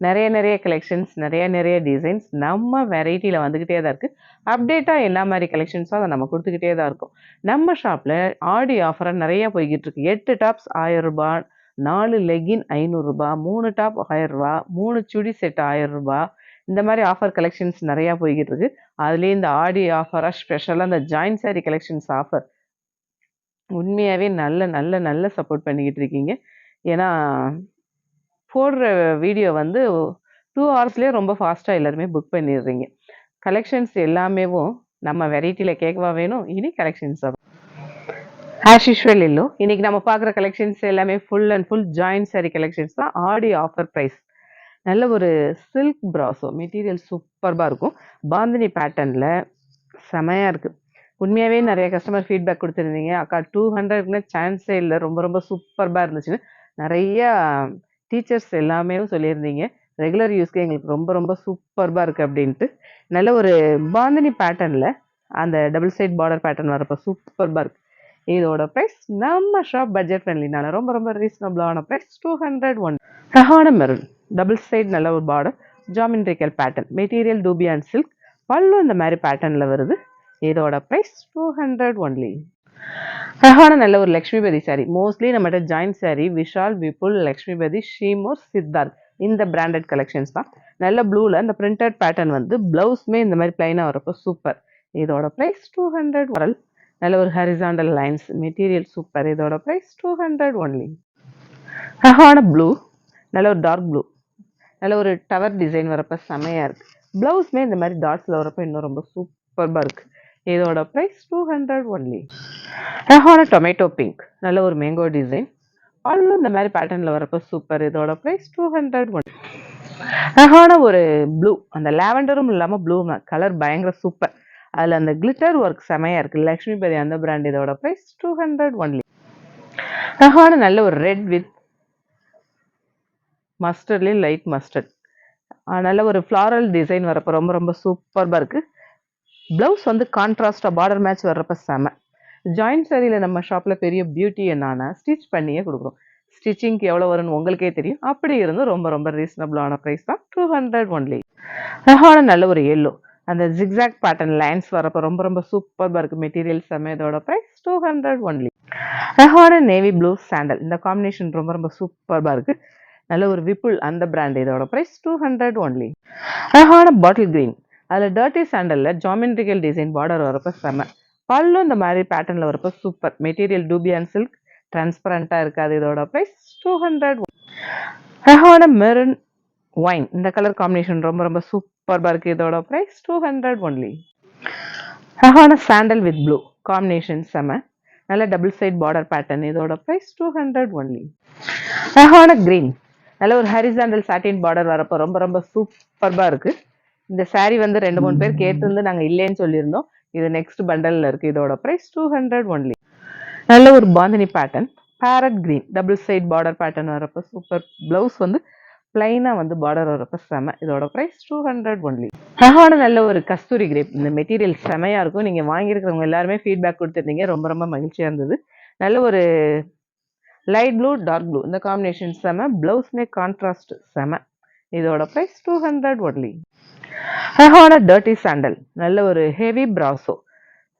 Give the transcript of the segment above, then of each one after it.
நிறைய நிறைய கலெக்ஷன்ஸ் நிறைய நிறைய டிசைன்ஸ் நம்ம வெரைட்டியில் வந்துக்கிட்டே தான் இருக்குது அப்டேட்டாக என்ன மாதிரி கலெக்ஷன்ஸோ அதை நம்ம கொடுத்துக்கிட்டே தான் இருக்கும். நம்ம ஷாப்பில் ஆடி ஆஃபராக நிறையா போய்கிட்டு இருக்கு. எட்டு டாப்ஸ் ஆயிரம் ரூபாய் நாலு லெகின் ஐநூறுரூபா மூணு டாப் ஆயிரரூபா மூணு சுடி செட் ஆயிரரூபா இந்த மாதிரி ஆஃபர் கலெக்ஷன்ஸ் நிறையா போய்கிட்டு இருக்கு. அதுலேயே இந்த ஆடி ஆஃபராக ஸ்பெஷலாக இந்த ஜாயின்ட் சாரி கலெக்ஷன்ஸ் ஆஃபர் உண்மையாகவே நல்ல நல்ல நல்ல சப்போர்ட் பண்ணிக்கிட்டு இருக்கீங்க. ஏன்னா போடுற வீடியோ வந்து டூ ஹவர்ஸ்லேயே ரொம்ப ஃபாஸ்ட்டாக எல்லாருமே புக் பண்ணிடுறீங்க. கலெக்ஷன்ஸ் எல்லாமேவும் நம்ம வெரைட்டியில் கேட்கவா வேணும்? இனி கலெக்ஷன்ஸ் ஆஸ் யூஷுவல் இல்லோ இன்றைக்கி நம்ம பார்க்குற கலெக்ஷன்ஸ் எல்லாமே full and full joint sari collections தான். ஆடி ஆஃபர் ப்ரைஸ் நல்ல ஒரு சில்க் ப்ராஸோ மெட்டீரியல் சூப்பர்பாக இருக்கும். பாந்தினி பேட்டர்னில் செமையாக இருக்குது உண்மையாகவே நிறைய கஸ்டமர் ஃபீட்பேக் கொடுத்துருந்தீங்க. அக்கா டூ ஹண்ட்ரட்னா சான்ஸே இல்லை. ரொம்ப ரொம்ப சூப்பர்பாக இருந்துச்சுன்னு. நிறையா டீச்சர்ஸ் எல்லாமே சொல்லியிருந்தீங்க. ரெகுலர் யூஸ்க்கு எங்களுக்கு ரொம்ப ரொம்ப சூப்பர்பாக இருக்குது அப்படின்ட்டு. நல்ல ஒரு பாந்தினி பேட்டர்னில் அந்த டபுள் சைட் பார்டர் பேட்டர்ன் வரப்போ சூப்பர்பாக இருக்குது இதோட ப்ரைஸ் நம்ம ஷாப் பட்ஜெட் ஃப்ரெண்ட்லினால ரொம்ப ரொம்ப ரீசனபிளான ப்ரைஸ் டூ ஹண்ட்ரட் ஒன் ரஹான மெரூன் டபுள் சைட் நல்ல ஒரு border geometrical pattern material dupion and silk பல்லும் இந்த மாதிரி பேட்டர்னில் வருது. இதோட ப்ரைஸ் டூ ஹண்ட்ரட் ஒன்லி அழகான நல்ல ஒரு லக்ஷ்மிபதி சாரி மோஸ்ட்லி நம்மகிட்ட ஜாயின் சாரி விஷால் விபுல் லக்ஷ்மிபதி ஷீமோர் சித்தார்த். இந்த பிராண்டட் கலெக்ஷன்ஸ் தான். நல்ல ப்ளூவில் இந்த பிரிண்டட் பேட்டர்ன் வந்து ப்ளவுஸ்மே இந்த மாதிரி பிளைனாக வரப்போ சூப்பர் இதோட ப்ரைஸ் டூ ஹண்ட்ரட் வரல் நல்ல ஒரு ஹரிசாண்டல் லைன்ஸ் மெட்டீரியல் சூப்பர் இதோட ப்ரைஸ் டூ ஹண்ட்ரட் ஒன்லி அழகான ப்ளூ நல்ல ஒரு டார்க் ப்ளூ நல்ல ஒரு டவர் டிசைன் வரப்போ செமையாக இருக்குது ப்ளவுஸ்மே இந்த மாதிரி டாட்ஸில் வரப்போ இன்னும் ரொம்ப சூப்பராக இருக்குது இதோட ப்ரைஸ் டூ ஹண்ட்ரட் ஒன்லி அழகான டொமேட்டோ பிங்க் நல்ல ஒரு மேங்கோ டிசைன் பல்லும் இந்த மாதிரி பேட்டர்னில் வரப்போ சூப்பர் இதோட ப்ரைஸ் டூ ஹண்ட்ரட் ஒன் அழகான ஒரு ப்ளூ அந்த லேவண்டரும் இல்லாமல் ப்ளூ கலர் பயங்கர சூப்பர் அதில் அந்த கிளிட்டர் ஒர்க் செமையாக இருக்குது லக்ஷ்மிபதி அந்த பிராண்ட் இதோட ப்ரைஸ் டூ ஹண்ட்ரட் ஒன்லி அழகான நல்ல ஒரு ரெட் வித் மஸ்டர்லி லைட் மஸ்டர்ட் நல்ல ஒரு ஃப்ளாரல் டிசைன் வரப்போ ரொம்ப ரொம்ப சூப்பராக இருக்குது ப்ளவுஸ் வந்து கான்ட்ராஸ்டாக பார்டர் மேட்ச் வர்றப்ப செம. ஜாயின்ட் சரியில் நம்ம ஷாப்பில் பெரிய பியூட்டி என்னன்னா ஸ்டிச் பண்ணியே கொடுக்குறோம் ஸ்டிச்சிங்க்கு எவ்வளோ வரும்னு உங்களுக்கே தெரியும். அப்படி இருந்தும் ரொம்ப ரொம்ப ரீசனபிளான ப்ரைஸ் தான் டூ ஹண்ட்ரட் ஒன்லி அழகான நல்ல ஒரு எல்லோ அந்த ஜிக்ஸாக் பேட்டர்ன் லைன்ஸ் வரப்போ ரொம்ப ரொம்ப சூப்பராக இருக்குது மெட்டீரியல் செம்ம இதோட ப்ரைஸ் டூ ஹண்ட்ரட் ஒன்லி அழகான நேவி ப்ளூ சாண்டல் இந்த காம்பினேஷன் ரொம்ப ரொம்ப சூப்பராக இருக்குது நல்ல ஒரு விப்புல் அந்த பிராண்ட் இதோட ப்ரைஸ் டூ ஹண்ட்ரட் ஒன்லி அழகான பாட்டில் க்ரீன் அதில் டர்ட்டி சாண்டலில் ஜாமெண்ட்ரிக்கல் டிசைன் பார்டர் வரப்போ செம்ம பல்லும் இந்த மாதிரி பேட்டர்னில் வரப்போ சூப்பர் மெட்டீரியல் டூபியான் சில்க் டிரான்ஸ்பரண்ட்டாக இருக்காது. இதோட ப்ரைஸ் டூ ஹண்ட்ரட் அழகான மெரூன் ஒயின் இந்த கலர் காம்பினேஷன் ரொம்ப ரொம்ப சூப்பர்பாக இருக்குது இதோட ப்ரைஸ் டூ ஹண்ட்ரட் ஒன்லி அழகான சாண்டல் வித் ப்ளூ காம்பினேஷன் செம. நல்ல டபுள் சைட் பார்டர் பேட்டர்ன் இதோட ப்ரைஸ் டூ ஹண்ட்ரட் ஒன்லி அழகான க்ரீன் நல்ல ஒரு ஹரிசாண்டல் சாட்டின் பார்டர் வரப்போ ரொம்ப ரொம்ப சூப்பர்பாக இருக்குது இந்த சாரீ வந்து ரெண்டு மூணு பேர் கேட்டிருந்து நாங்கள் இல்லைன்னு சொல்லியிருந்தோம். இது நெக்ஸ்ட் பண்டலில் இருக்குது இதோட ப்ரைஸ் டூ ஹண்ட்ரட் ஒன்லி நல்ல ஒரு bandhani pattern parrot green double side border pattern வரப்போ சூப்பர் ப்ளவுஸ் வந்து பிளைனாக வந்து பார்டர் வரப்போ செம. இதோட ப்ரைஸ் டூ ஹண்ட்ரட் ஒன்லி அழகான நல்ல ஒரு கஸ்தூரி கிரேப் இந்த மெட்டீரியல் செமையாக இருக்கும். நீங்கள் வாங்கியிருக்கிறவங்க எல்லாருமே ஃபீட்பேக் கொடுத்துருந்தீங்க. ரொம்ப ரொம்ப மகிழ்ச்சியாக இருந்தது. நல்ல ஒரு லைட் ப்ளூ டார்க் ப்ளூ இந்த காம்பினேஷன் செம. ப்ளவுஸ்மே கான்ட்ராஸ்ட் செம. இதோட ப்ரைஸ் டூ ஹண்ட்ரட் ஒன்லி அழகான டர்ட்டி சாண்டல் நல்ல ஒரு ஹெவி ப்ராசோ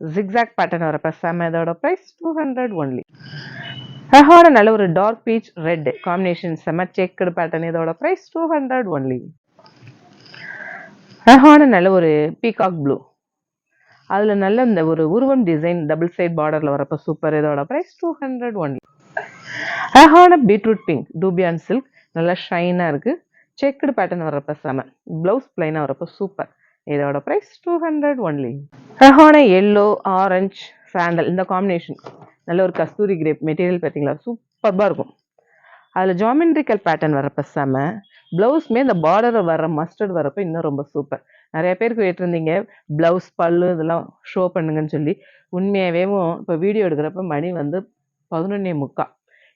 ஜிக்ஸாக் பேட்டர்ன் வரப்ப செம்ம இதோட ப்ரைஸ் டூ ஹண்ட்ரட் ஒன்லி அழகான நல்ல ஒரு டார்க் பீச் ரெட் காம்பினேஷன் செம்ம செக்குடு பேட்டர்ன் இதோட ப்ரைஸ் டூ ஹண்ட்ரட் ஒன்லி அழகான நல்ல ஒரு பீகாக் ப்ளூ அதில் நல்ல இந்த ஒரு உருவம் டிசைன் டபுள் சைட் பார்டரில் வரப்போ சூப்பர் இதோட ப்ரைஸ் டூ ஹண்ட்ரட் ஒன்லி அழகான பீட்ரூட் பிங்க் டூபியான் சில்க் நல்லா ஷைனாக இருக்குது செக்குடு பேட்டர்ன் வரப்போ செம. ப்ளவுஸ் பிளைனாக வரப்போ சூப்பர் இதோட ப்ரைஸ் டூ ஹண்ட்ரட் ஒன்லி ரஹான எல்லோ ஆரஞ்ச் சாண்டல் இந்த காம்பினேஷன் நல்ல ஒரு கஸ்தூரி கிரேப் மெட்டீரியல் பார்த்தீங்களா? சூப்பர்பாக இருக்கும். அதில் ஜாமெண்ட்ரிக்கல் பேட்டர்ன் வரப்போ செம. ப்ளவுஸ்மே இந்த பார்டர் வர மஸ்டர்ட் வரப்போ இன்னும் ரொம்ப சூப்பர் நிறைய பேருக்கு கேட்டிருந்தீங்க ப்ளவுஸ் பல்லு இதெல்லாம் ஷோ பண்ணுங்கன்னு சொல்லி. உண்மையாகவே இப்போ வீடியோ எடுக்கிறப்ப மணி வந்து பதினொன்னே முக்கால்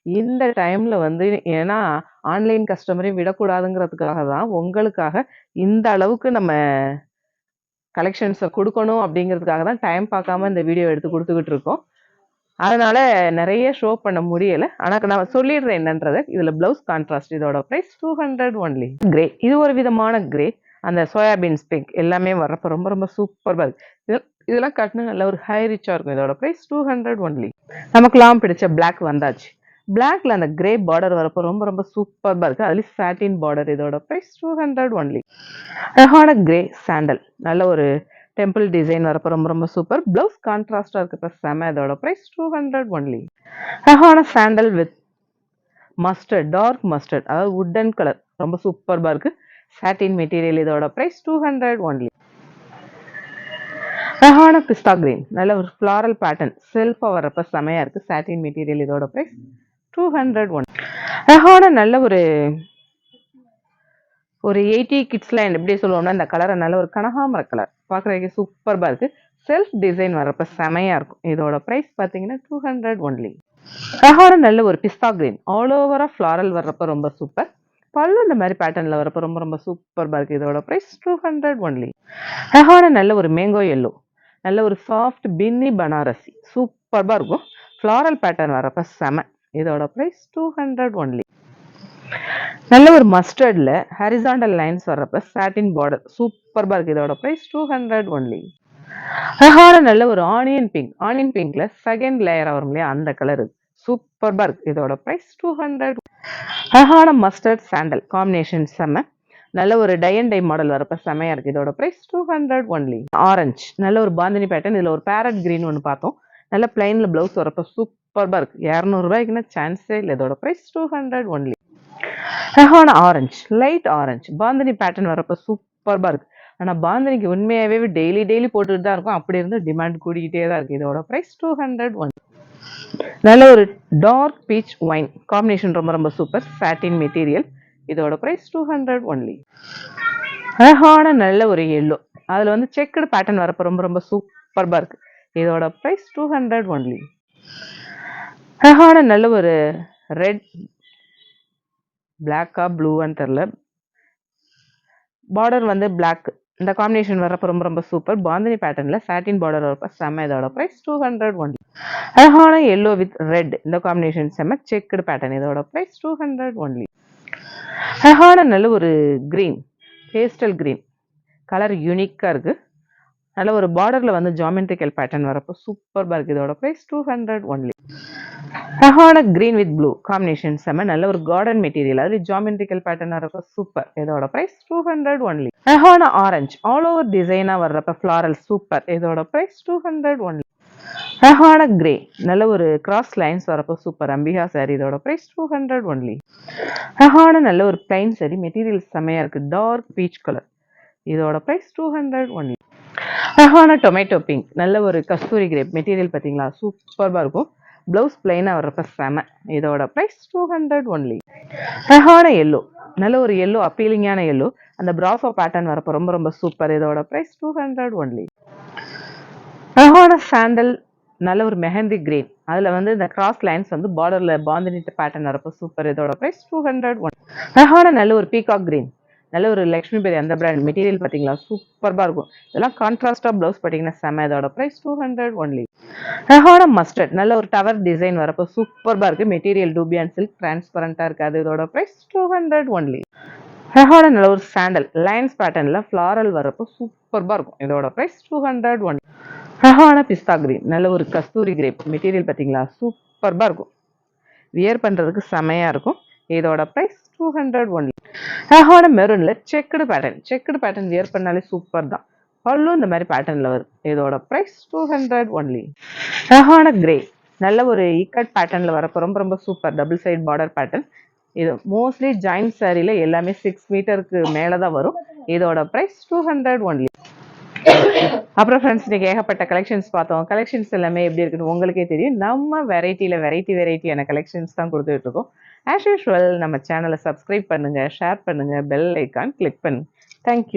இந்த டைமில் வந்து ஏன்னா ஆன்லைன் கஸ்டமரையும் விடக்கூடாதுங்கிறதுக்காக தான் உங்களுக்காக இந்த அளவுக்கு நம்ம கலெக்ஷன்ஸை கொடுக்கணும் அப்படிங்கிறதுக்காக தான் டைம் பார்க்காம இந்த வீடியோ எடுத்து கொடுத்துக்கிட்டு இருக்கோம். அதனால நிறைய ஷோ பண்ண முடியல. ஆனால் நான் சொல்லிடுறேன் என்னன்றதை. இதில் ப்ளவுஸ் கான்ட்ராஸ்ட் இதோட price two hundred only grey இது ஒரு விதமான கிரே அந்த சோயாபீன்ஸ் பிங்க் எல்லாமே வர்றப்ப ரொம்ப ரொம்ப சூப்பராக இருக்கு. இதெல்லாம் கட்டினா நல்ல ஒரு ஹை ரிச்சாக இருக்கும். இதோட ப்ரைஸ் டூ ஹண்ட்ரட் ஒன்லி நமக்குலாம் பிடிச்ச பிளாக் வந்தாச்சு. பிளாக்ல அந்த கிரே பார்டர் வரப்போ ரொம்ப ரொம்ப சூப்பராக இருக்கு. அதுலேயும் சாட்டின் பார்டர் இதோட ப்ரைஸ் டூ ஹண்ட்ரட் ஒன்லி அழகான கிரே சாண்டல் நல்ல ஒரு டெம்பிள் டிசைன் வரப்போ ரொம்ப ரொம்ப சூப்பர் பிளவுஸ் கான்ட்ராஸ்டாக இருக்கிற செம இதோட ப்ரைஸ் டூ ஹண்ட்ரட் ஒன்லி அழகான sandal with mustard dark mustard அதாவது வுட்டன் கலர் ரொம்ப சூப்பராக இருக்கு. சாட்டின் மெட்டீரியல் இதோட ப்ரைஸ் டூ ஹண்ட்ரட் ஒன்லி அழகான பிஸ்தா கிரீன் நல்ல ஒரு ஃப்ளாரல் பேட்டர்ன் செல்ஃபாக வரப்போ செமையாக இருக்குது சாட்டின் மெட்டீரியல் இதோட ப்ரைஸ் டூ ஹண்ட்ரட் ஒன் அழகான நல்ல ஒரு ஒரு எயிட்டி கிட்ஸ்லாம் எப்படி சொல்லுவோம்னா இந்த கலரை நல்ல ஒரு கனகாமர கலர் பார்க்குறதுக்கு சூப்பராக இருக்குது செல்ஃப் டிசைன் வர்றப்ப செமையாக இருக்கும். இதோட ப்ரைஸ் பார்த்தீங்கன்னா டூ ஹண்ட்ரட் ஒன்லி அழகான நல்ல ஒரு பிஸ்தா கிரீன் ஆல் ஓவராக ஃப்ளாரல் வர்றப்ப ரொம்ப சூப்பர் பல்லு இந்த மாதிரி பேட்டர்னில் வரப்ப ரொம்ப ரொம்ப சூப்பராக இருக்குது இதோட ப்ரைஸ் டூ ஹண்ட்ரட் ஒன்லி அழகான நல்ல ஒரு மேங்கோ எல்லோ நல்ல ஒரு சாஃப்ட் பின்னி பனாரசி. சூப்பராக இருக்கும். ஃப்ளாரல் பேட்டர்ன் வரப்போ செம. இதோட ப்ரைஸ் டூ ஹண்ட்ரட் ஒன்லி நல்ல ஒரு மஸ்டர்டில் ஹரிசாண்டல் லைன்ஸ் வர்றப்ப சாட்டின் பார்டர் சூப்பர்பாக இருக்குது இதோட ப்ரைஸ் டூ ஹண்ட்ரட் ஒன்லி அழகான நல்ல ஒரு ஆனியன் பிங்க் ஆனியன் பிங்க்ல செகண்ட் லேயர் வரும் இல்லையா? அந்த கலர் சூப்பர்பாக இருக்குது இதோட ப்ரைஸ் டூ ஹண்ட்ரட் அழகான மஸ்டர்ட் சாண்டல் காம்பினேஷன் செம்ம நல்ல ஒரு டை அண்ட் டை மாடல் வரப்ப செமையா இருக்கு. இதோட price two hundred only orange நல்ல ஒரு பாந்தினி பேட்டர்ன் இதுல ஒரு பேரட் கிரீன் ஒன்று பார்த்தோம். நல்ல பிளைன்ல பிளவுஸ் வரப்ப சூப்பராக இருக்கு. இரநூறுபாய்க்குன்னா சான்ஸே இல்லை. இதோட ப்ரைஸ் டூ ஹண்ட்ரட் ஒன்லி அழகான orange light orange bandhani pattern வரப்போ சூப்பர் இருக்கு. ஆனா பாந்தினிக்கு உண்மையாகவே டெய்லி டெய்லி போட்டுட்டு தான் இருக்கும். அப்படி இருந்து டிமாண்ட் கூடிக்கிட்டே தான் இருக்குது இதோட ப்ரைஸ் டூ ஹண்ட்ரட் ஒன் நல்ல ஒரு டார்க் பீச் ஒயின் காம்பினேஷன் ரொம்ப ரொம்ப சூப்பர் சாட்டின் மெட்டீரியல் இதோட ப்ரைஸ் டூ ஹண்ட்ரட் ஒன்லி அழகான நல்ல ஒரு எல்லோ அதில் வந்து செக்குடு பேட்டர்ன் வரப்போ ரொம்ப ரொம்ப சூப்பர் பர்க் இதோட ப்ரைஸ் டூ ஹண்ட்ரட் ஒன்லி அழகான நல்ல ஒரு ரெட் பிளாக்கா ப்ளூவான்னு தெரில பார்டர் வந்து பிளாக் இந்த காம்பினேஷன் வரப்போ ரொம்ப ரொம்ப சூப்பர் பாந்தினி பேட்டர்னில் சாட்டின் பார்டர் வரப்போ செம்ம இதோட ப்ரைஸ் டூ ஹண்ட்ரட் ஒன்லி அழகான எல்லோ வித் ரெட் இந்த காம்பினேஷன் செம்ம செக்குடு பேட்டர்ன் இதோட ப்ரைஸ் டூ ஹண்ட்ரட் ஒன்லி அழகான நல்ல ஒரு க்ரீன் பேஸ்டல் க்ரீன் கலர் யூனிக்காக இருக்குது நல்ல ஒரு பார்டரில் வந்து ஜாமெண்ட்ரிக்கல் பேட்டர்ன் வரப்போ சூப்பராக இருக்குது இதோட ப்ரைஸ் டூ ஹண்ட்ரட் ஒன்லி அழகான க்ரீன் வித் ப்ளூ காம்பினேஷன் செம்ம நல்ல ஒரு கார்டன் மெட்டீரியல் அது ஜாமெண்ட்ரிக்கல் பேட்டர்ன் வரப்போ சூப்பர் இதோட ப்ரைஸ் டூ ஹண்ட்ரட் ஒன்லி ஹஹானா ஆரஞ்சு ஆல் ஓவர் டிசைனாக வர்றப்ப ஃப்ளாரல் சூப்பர் இதோட ப்ரைஸ் டூ ஹண்ட்ரட் ஒன்லி அழகான கிரே நல்ல ஒரு கிராஸ் லைன்ஸ் வரப்போ சூப்பர் அம்பிகா சாரி இதோட ப்ரைஸ் டூ ஹண்ட்ரட் ஒன்லி அழகான நல்ல ஒரு பிளைன் சாரி மெட்டீரியல் செம்மையாக இருக்குது டார்க் பீச் கலர் இதோட ப்ரைஸ் டூ ஹண்ட்ரட் ஒன்லி அழகான டொமேட்டோ பிங்க் நல்ல ஒரு கஸ்தூரி கிரேப் மெட்டீரியல் பார்த்தீங்களா? சூப்பராக இருக்கும். ப்ளவுஸ் பிளைனாக வர்றப்ப செம. இதோட ப்ரைஸ் டூ ஹண்ட்ரட் ஒன்லி அழகான எல்லோ நல்ல ஒரு எல்லோ அப்பீலிங்கான எல்லோ அந்த பிராஃபோ பேட்டர்ன் வரப்போ ரொம்ப ரொம்ப சூப்பர் இதோட ப்ரைஸ் டூ ஹண்ட்ரட் ஒன்லி அழகான சாண்டல் நல்ல ஒரு மெஹந்தி கிரீன் அதில் வந்து இந்த கிராஸ் லைன்ஸ் வந்து பார்டரில் பாந்தினிட்ட பேட்டர்ன் வரப்போ சூப்பர் இதோட ப்ரைஸ் டூ ஹண்ட்ரட் ஒன் அழகான நல்ல ஒரு பீகாக் கிரீன் நல்ல ஒரு லக்ஷ்மி பேரி அந்த பிராண்ட் மெட்டீரியல் பார்த்தீங்களா சூப்பராக இருக்கும். இதெல்லாம் கான்ட்ராஸ்டாக ப்ளவுஸ் பார்த்தீங்கன்னா செம. இதோட ப்ரைஸ் டூ ஹண்ட்ரட் ஒன்லி அழகான மஸ்டர்ட் நல்ல ஒரு டவர் டிசைன் வரப்போ சூப்பராக இருக்குது மெட்டீரியல் டூபி அண்ட் சில்க் டிரான்ஸ்பரண்ட்டாக இருக்காது. இதோட ப்ரைஸ் டூ ஹண்ட்ரட் ஒன்லி அழகான நல்ல ஒரு சாண்டல் லைன்ஸ் பேட்டர்னில் ஃப்ளாரல் வரப்போ சூப்பராக இருக்கும். இதோட ப்ரைஸ் டூ ஹண்ட்ரட் ஒன் அழகான பிஸ்தா கிரீன் நல்ல ஒரு கஸ்தூரி கிரேப் மெட்டீரியல் பார்த்தீங்களா சூப்பராக இருக்கும். வியர் பண்ணுறதுக்கு செமையாக இருக்கும். இதோட ப்ரைஸ் டூ ஹண்ட்ரட் ஒன்லி அழகான மெரூனில் checked pattern checked pattern wear பண்ணாலே சூப்பர் தான். பல்லும் இந்த மாதிரி பேட்டர்னில் வரும். இதோட ப்ரைஸ் டூ ஹண்ட்ரட் ஒன்லி அழகான கிரே நல்ல ஒரு இக்கட் பேட்டர்னில் வரப்போ ரொம்ப ரொம்ப super double side border pattern இது மோஸ்ட்லி ஜாயிண்ட் சாரியில் எல்லாமே சிக்ஸ் மீட்டருக்கு மேலே தான் வரும். இதோட ப்ரைஸ் டூ ஹண்ட்ரட் ஒன்லி அப்புறம் ஃப்ரெண்ட்ஸ் இன்றைக்கி ஏகப்பட்ட கலெக்ஷன்ஸ் பார்த்தோம். கலெக்ஷன்ஸ் எல்லாமே எப்படி இருக்குன்னு உங்களுக்கே தெரியும். நம்ம வெரைட்டியில் வெரைட்டி வெரைட்டியான கலெக்ஷன்ஸ் தான் கொடுத்துட்டு இருக்கோம். ஆஸ் யூஷுவல் நம்ம சேனலை சப்ஸ்கிரைப் பண்ணுங்க ஷேர் பண்ணுங்க பெல் ஐக்கான் கிளிக் பண்ணுங்க. Thank you